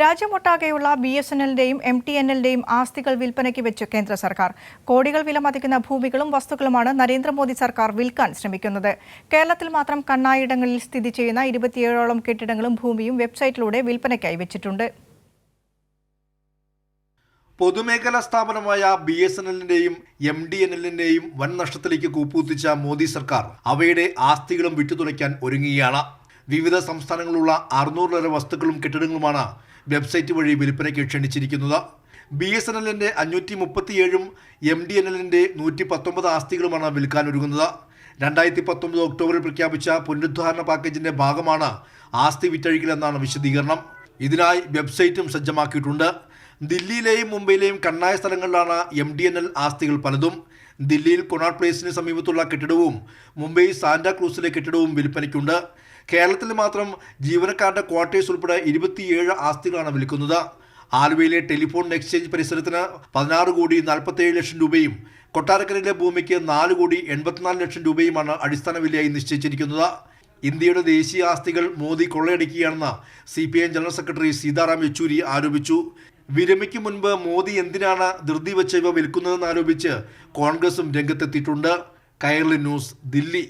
രാജ്യമൊട്ടാകെയുള്ള B S N എല്ലിന്റെയും M T N എല്ലിന്റെയും ആസ്തികൾ വിൽപ്പനയ്ക്ക് വെച്ച് കേന്ദ്ര സർക്കാർ. കോടികൾ വിലമതിക്കുന്ന ഭൂമികളും വസ്തുക്കളുമാണ് നരേന്ദ്രമോദി സർക്കാർ വിൽക്കാൻ ശ്രമിക്കുന്നത്. കേരളത്തിൽ മാത്രം കണ്ണായിടങ്ങളിൽ സ്ഥിതി ചെയ്യുന്ന ഇരുപത്തിയേഴോളം കെട്ടിടങ്ങളും ഭൂമിയും വെബ്സൈറ്റിലൂടെ വിൽപ്പനയ്ക്കായി വെച്ചിട്ടുണ്ട്. പൊതുമേഖലാ സ്ഥാപനമായ ബി എസ് എൻ എല്ലിന്റെയും എം ഡി എൻ എല്ലിന്റെയും വൻ നഷ്ടത്തിലേക്ക് കൂപ്പുകുത്തിച്ച മോദി സർക്കാർ അവയുടെ ആസ്തികളും വിറ്റുതുലയ്ക്കാൻ ഒരുങ്ങുകയാണ്. വിവിധ സംസ്ഥാനങ്ങളിലുള്ള അറുന്നൂറിലേറെ വസ്തുക്കളും കെട്ടിടങ്ങളുമാണ് വെബ്സൈറ്റ് വഴി വിൽപ്പനയ്ക്ക് ക്ഷണിച്ചിരിക്കുന്നത്. ബി എസ് എൻ എല്ലിന്റെ അഞ്ഞൂറ്റി മുപ്പത്തിയേഴും എം ഡി എൻ എല്ലിന്റെ നൂറ്റി പത്തൊമ്പത് ആസ്തികളുമാണ് വിൽക്കാനൊരുങ്ങുന്നത്. രണ്ടായിരത്തി പത്തൊമ്പത് ഒക്ടോബറിൽ പ്രഖ്യാപിച്ച പുനരുദ്ധാരണ പാക്കേജിന്റെ ഭാഗമാണ് ആസ്തി വിറ്റഴിക്കലെന്നാണ് വിശദീകരണം. ഇതിനായി വെബ്സൈറ്റും സജ്ജമാക്കിയിട്ടുണ്ട്. ദില്ലിയിലെയും മുംബൈയിലെയും കണ്ണായ സ്ഥലങ്ങളിലാണ് എം ഡി എൻ എൽ ആസ്തികൾ പലതും. ദില്ലിയിൽ കൊണാട്ട് പ്ലേസിന് സമീപത്തുള്ള കെട്ടിടവും മുംബൈ സാന്റാക്രൂസിലെ കെട്ടിടവും വിൽപ്പനയ്ക്കുണ്ട്. കേരളത്തിൽ മാത്രം ജീവനക്കാരുടെ ക്വാർട്ടേഴ്സ് ഉൾപ്പെടെ ഇരുപത്തിയേഴ് ആസ്തികളാണ് വിൽക്കുന്നത്. ആലുവയിലെ ടെലിഫോൺ എക്സ്ചേഞ്ച് പരിസരത്തിന് പതിനാറ് കോടി നാൽപ്പത്തേഴ് ലക്ഷം രൂപയും കൊട്ടാരക്കരയിലെ ഭൂമിക്ക് നാല് കോടി എൺപത്തിനാല് ലക്ഷം രൂപയുമാണ് അടിസ്ഥാന വിലയായി നിശ്ചയിച്ചിരിക്കുന്നത്. ഇന്ത്യയുടെ ദേശീയ ആസ്തികൾ Modi കൊള്ളയടിക്കുകയാണെന്ന് C P M general secretary Sitaram Yechury ആരോപിച്ചു. വിരമിക്ക് മുൻപ് മോദി എന്തിനാണ് ധൃതി വെച്ച് ഇവ വിൽക്കുന്നതെന്ന് ആരോപിച്ച് കോൺഗ്രസും രംഗത്തെത്തിയിട്ടുണ്ട്. കയർലി ന്യൂസ് ദില്ലി.